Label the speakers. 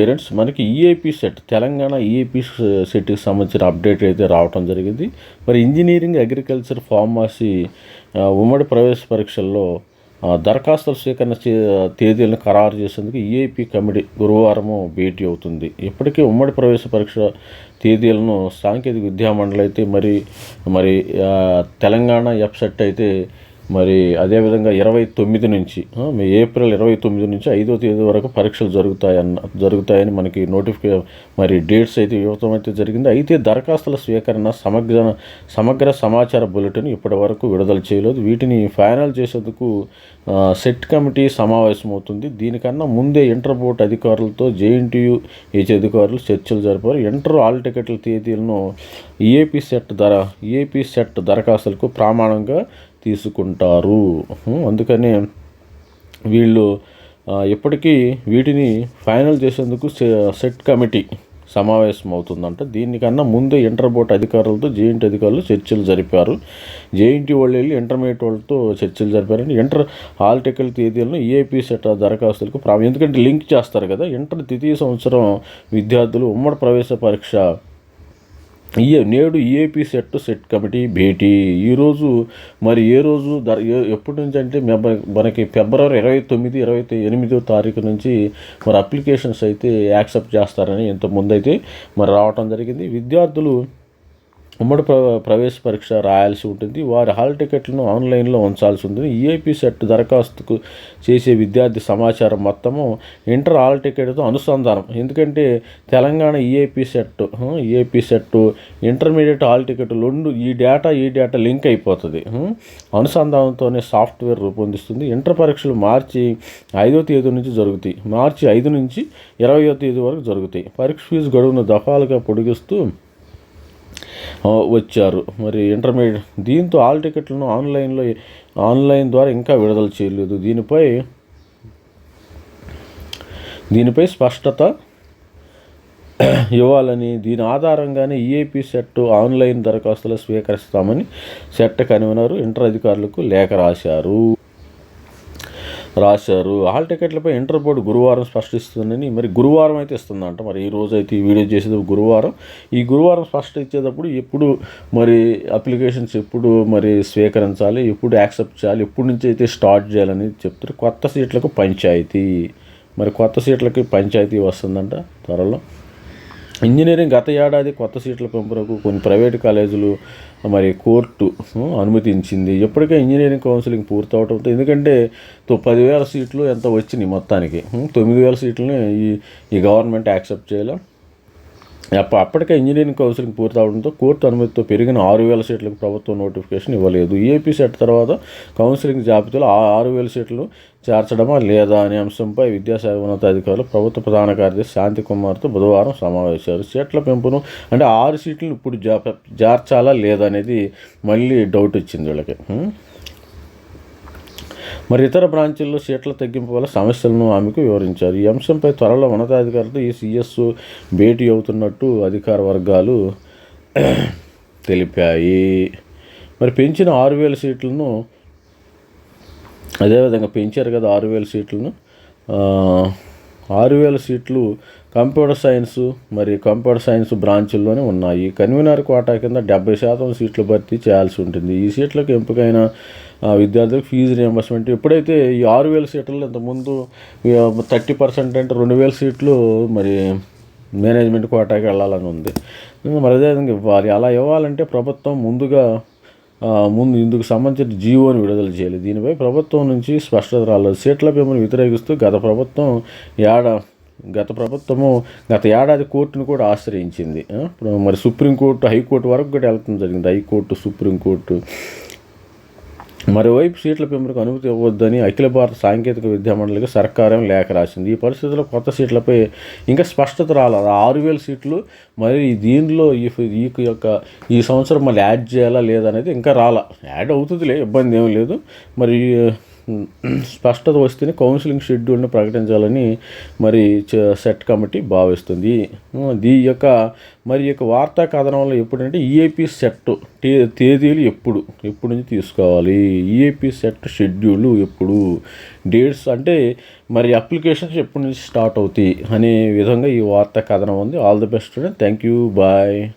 Speaker 1: Parents మనకి EAP set Telangana EAP సెట్కి సంబంధించిన అప్డేట్ అయితే రావటం జరిగింది. మరి ఇంజనీరింగ్ అగ్రికల్చర్ ఫార్మసీ ఉమ్మడి ప్రవేశ పరీక్షల్లో దరఖాస్తుల స్వీకరణ తేదీలను ఖరారు చేసేందుకు ఈఏపీ కమిటీ గురువారము భేటీ అవుతుంది. ఇప్పటికే ఉమ్మడి ప్రవేశ పరీక్ష తేదీలను సాంకేతిక విద్యామండలి అయితే మరి మరి తెలంగాణ ఎఫ్సెట్ అయితే మరి అదేవిధంగా ఇరవై తొమ్మిది నుంచి మీ ఏప్రిల్ ఇరవై తొమ్మిది నుంచి ఐదో తేదీ వరకు పరీక్షలు జరుగుతాయన్న జరుగుతాయని మనకి నోటిఫికే మరి డేట్స్ అయితే ఇవ్వటం అయితే జరిగింది. అయితే దరఖాస్తుల స్వీకరణ సమగ్ర సమగ్ర సమాచార బులెటిన్ ఇప్పటి వరకు విడుదల చేయలేదు. వీటిని ఫైనల్ చేసేందుకు సెట్ కమిటీ సమావేశం అవుతుంది దీనికన్నా ముందే ఇంటర్ బోర్డు అధికారులతో జేఎన్టీయు హెచ్ అధికారులు చర్చలు జరిపారు. ఇంటర్ ఆల్ టికెట్ల తేదీలను ఈఏపీ సెట్ ధర ఈఏపీ సెట్ దరఖాస్తులకు ప్రమాణంగా తీసుకుంటారు. అందుకనే అందుకని వీళ్ళు ఇప్పటికీ వీటిని ఫైనల్ చేసేందుకు సె- సెట్ కమిటీ సమావేశం అవుతుందంట దీనికన్నా ముందే ఇంటర్ బోర్డ్ అధికారులతో జేఎన్టీ అధికారులు చర్చలు జరిపారు. జేఎన్టీ వాళ్ళు వెళ్ళి ఇంటర్మీడియట్ వాళ్ళతో చర్చలు జరిపారంటే ఇంటర్ హాల్ టికెట్ తేదీలను ఈఏపీ సెట్ దరఖాస్తులకు ప్రా ఎందుకంటే లింక్ చేస్తారు కదా ఇంటర్ ద్వితీయ సంవత్సరం విద్యార్థులు ఉమ్మడి ప్రవేశ పరీక్ష ఈ నేడు ఈఏపీ సెట్ సెట్ కమిటీ భేటీ. ఈరోజు మరి ఏ రోజు ఎప్పటి నుంచి అంటే మనకి ఫిబ్రవరి ఇరవై తొమ్మిది ఇరవై ఎనిమిదో తారీఖు నుంచి మరి అప్లికేషన్స్ అయితే యాక్సెప్ట్ చేస్తారని ఇంత ముందైతే మరి రావటం జరిగింది. విద్యార్థులు ఉమ్మడి ప్ర ప్రవేశ పరీక్ష రాయాల్సి ఉంటుంది. వారి హాల్ టికెట్లను ఆన్లైన్లో ఉంచాల్సి ఉంటుంది. ఈఐపీ సెట్ దరఖాస్తుకు చేసే విద్యార్థి సమాచారం మొత్తము ఇంటర్ హాల్ టికెట్తో అనుసంధానం. ఎందుకంటే Telangana EAPCET EAPCET intermediate hall ticket రెండు ఈ డేటా ఈ డేటా లింక్ అయిపోతుంది. అనుసంధానంతోనే సాఫ్ట్వేర్ రూపొందిస్తుంది. ఇంటర్ పరీక్షలు మార్చి ఐదో తేదీ నుంచి జరుగుతాయి. మార్చి ఐదు నుంచి ఇరవయో తేదీ వరకు జరుగుతాయి. పరీక్ష ఫీజు గడువును దఫాలుగా పొడిగిస్తూ వచ్చారు. మరి ఇంటర్మీడియట్ దీంతో ఆల్ టికెట్లను ఆన్లైన్లో ఆన్లైన్ ద్వారా ఇంకా విడుదల చేయలేదు. దీనిపై దీనిపై స్పష్టత ఇవ్వాలని దీని ఆధారంగానే ఈఏపీ సెట్ ఆన్లైన్ దరఖాస్తులు స్వీకరిస్తామని సెట్ కన్వీనర్ ఇంటర్ అధికారులకు లేఖ రాశారు. రాశారు. హాల్ టికెట్లపై ఇంటర్ బోర్డు గురువారం స్పష్టిస్తుందని మరి గురువారం అయితే ఇస్తుందంట. మరి ఈ రోజు అయితే ఈ వీడియో చేసేది గురువారం. ఈ గురువారం స్పష్ట ఇచ్చేటప్పుడు ఎప్పుడు మరి అప్లికేషన్స్ ఎప్పుడు మరి స్వీకరించాలి ఎప్పుడు యాక్సెప్ట్ చేయాలి ఎప్పుడు నుంచి అయితే స్టార్ట్ చేయాలని చెప్తారు. కొత్త సీట్లకు పంచాయతీ. మరి కొత్త సీట్లకి పంచాయతీ వస్తుందంట త్వరలో. ఇంజనీరింగ్ గత ఏడాది కొత్త సీట్ల పెంపునకు కొన్ని ప్రైవేటు కాలేజీలు మరి కోర్టు అనుమతించింది. ఎప్పటికే ఇంజనీరింగ్ కౌన్సిలింగ్ పూర్తవటంతో ఎందుకంటే పదివేల సీట్లు ఎంత వచ్చినాయి మొత్తానికి? తొమ్మిది వేల సీట్లని ఈ ఈ గవర్నమెంట్ యాక్సెప్ట్ చేయలే. అప్పటికే ఇంజనీరింగ్ కౌన్సిలింగ్ పూర్తవడంతో కోర్టు అనుమతితో పెరిగిన ఆరు వేల సీట్లకు ప్రభుత్వం నోటిఫికేషన్ ఇవ్వలేదు. ఏపీ సెట్ తర్వాత కౌన్సిలింగ్ జాబితాలో ఆ ఆరు వేల సీట్లు చేర్చడమా లేదా అనే అంశంపై విద్యాశాఖ ఉన్నతాధికారులు ప్రభుత్వ ప్రధాన కార్యదర్శి శాంతి కుమార్తో బుధవారం సమావేశారు సీట్ల పెంపును అంటే ఆరు సీట్లు ఇప్పుడు జా చేర్చాలా లేదా అనేది మళ్ళీ డౌట్ వచ్చింది వీళ్ళకి. మరి ఇతర బ్రాంచీల్లో సీట్ల తగ్గింపు వల్ల సమస్యలను ఆమెకు వివరించారు. ఈ అంశంపై త్వరలో ఉన్నతాధికారులతో ఈ సీఎస్ భేటీ అవుతున్నట్టు అధికార వర్గాలు తెలిపాయి. మరి పెంచిన ఆరు వేల సీట్లను అదేవిధంగా పెంచారు కదా ఆరు వేల సీట్లను ఆరు వేల సీట్లు కంప్యూటర్ సైన్స్ మరి కంప్యూటర్ సైన్స్ బ్రాంచుల్లోనే ఉన్నాయి. కన్వీనర్ కోటా కింద డెబ్బై శాతం సీట్లు భర్తీ చేయాల్సి ఉంటుంది. ఈ సీట్లకు ఎంపికైన విద్యార్థులకు ఫీజు రియంబర్స్మెంట్ ఎప్పుడైతే ఈ ఆరు వేల సీట్లలో ఇంతకుముందు థర్టీ పర్సెంట్ అంటే రెండు వేల సీట్లు మరి మేనేజ్మెంట్ కోటాకి వెళ్ళాలని ఉంది. మరి అదేవిధంగా ఇవ్వాలి. అలా ఇవ్వాలంటే ప్రభుత్వం ముందుగా ముందు ఇందుకు సంబంధించిన జీవోని విడుదల చేయాలి. దీనిపై ప్రభుత్వం నుంచి స్పష్టత రాలేదు. సీట్ల పెంపును వ్యతిరేకిస్తూ గత ప్రభుత్వం ఏడా గత ప్రభుత్వము గత ఏడాది కోర్టును కూడా ఆశ్రయించింది. ఇప్పుడు మరి సుప్రీంకోర్టు హైకోర్టు వరకు కూడా వెళ్తుంది జరిగింది. హైకోర్టు సుప్రీంకోర్టు మరోవైపు సీట్ల పెంపునకు అనుమతి ఇవ్వద్దని అఖిల భారత సాంకేతిక విద్యా మండలికి సర్కారం లేఖ రాసింది. ఈ పరిస్థితుల్లో కొత్త సీట్లపై ఇంకా స్పష్టత రాలేదు. ఆరు వేల సీట్లు మరి దీనిలో ఈ యొక్క ఈ సంవత్సరం మళ్ళీ యాడ్ చేయాలా లేదనేది ఇంకా రాలా. యాడ్ అవుతుందిలే ఇబ్బంది ఏం లేదు. మరి స్పష్టత వస్తేనే కౌన్సిలింగ్ షెడ్యూల్ని ప్రకటించాలని మరి చ- సెట్ కమిటీ భావిస్తుంది. దీ యొక్క మరి యొక్క వార్తా కథనంలో ఎప్పుడంటే ఈఏపీ సెట్ తే తేదీలు ఎప్పుడు ఎప్పుడు నుంచి తీసుకోవాలి? ఈఏపీ సెట్ షెడ్యూల్ ఎప్పుడు? డేట్స్ అంటే మరి అప్లికేషన్స్ ఎప్పటి నుంచి స్టార్ట్ అవుతాయి? అనే విధంగా ఈ వార్తా కథనం ఉంది. All the best thank you bye